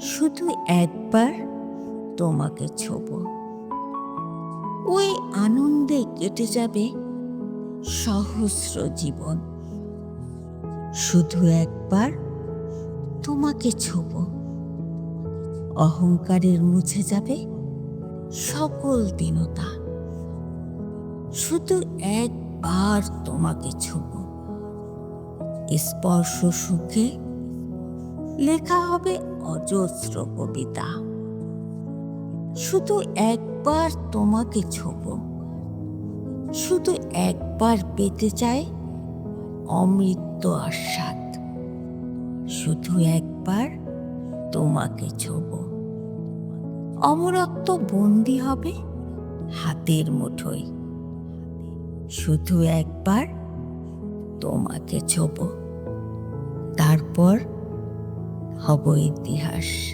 শুধু একবার তোমাকে ছোব। ওই আনন্দে কেটে যাবে সহস্র জীবন। শুধু একবার তোমাকে ছোব। অহংকারের মুছে যাবে সকল দীনতা। শুধু একবার তোমাকে ছোব। স্পর্শ সুখে লেখা হবে অজস্র কবিতা। শুধু একবার তোমাকে ছোব। শুধু একবার পেতে চায় অমৃত আস্বাদ। শুধু একবার তোমাকে ছোব। অমরত্ব বন্দি হবে হাতের মুঠোয়। শুধু একবার তোমাকে ছোব। তারপর হব ইতিহাস।